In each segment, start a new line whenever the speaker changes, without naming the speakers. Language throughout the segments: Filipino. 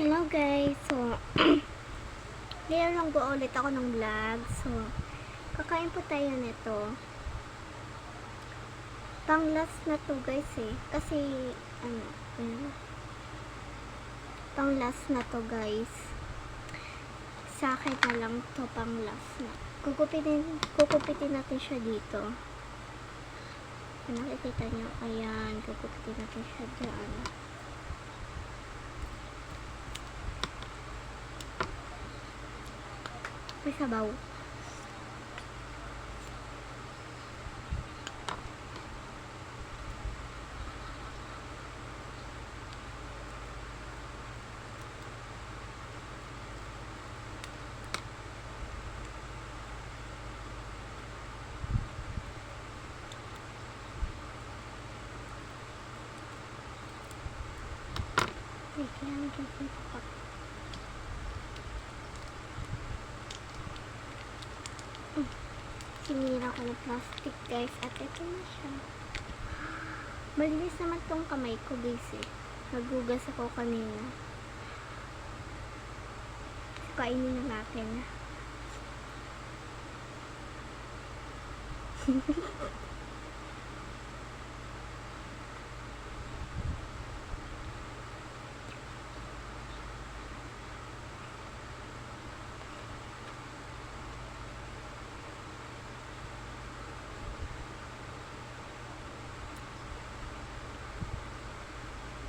Hello guys, so ngayon lang go ulit ako ng vlog. So, kakain po tayo nito. Pang last na to guys eh. Kasi, ano, ano, pang last na to guys. Sa akin na lang to pang last na. Kukupitin, kukupitin natin siya dito. Nakikita nyo, ayan, kukupitin natin siya dyan. sampai sabau. Thank you. Sinira ko ng plastic guys at ito na siya. Malinis naman tong kamay ko guys eh. Nagugas ako kanina. So, kainin na natin.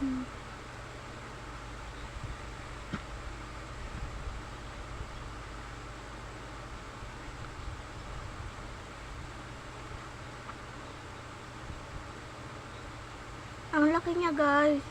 Ang laki niya guys.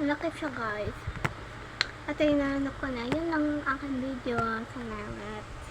Laki siya guys. At ay nahanap ko na. Yun lang ang aking video. Salamat.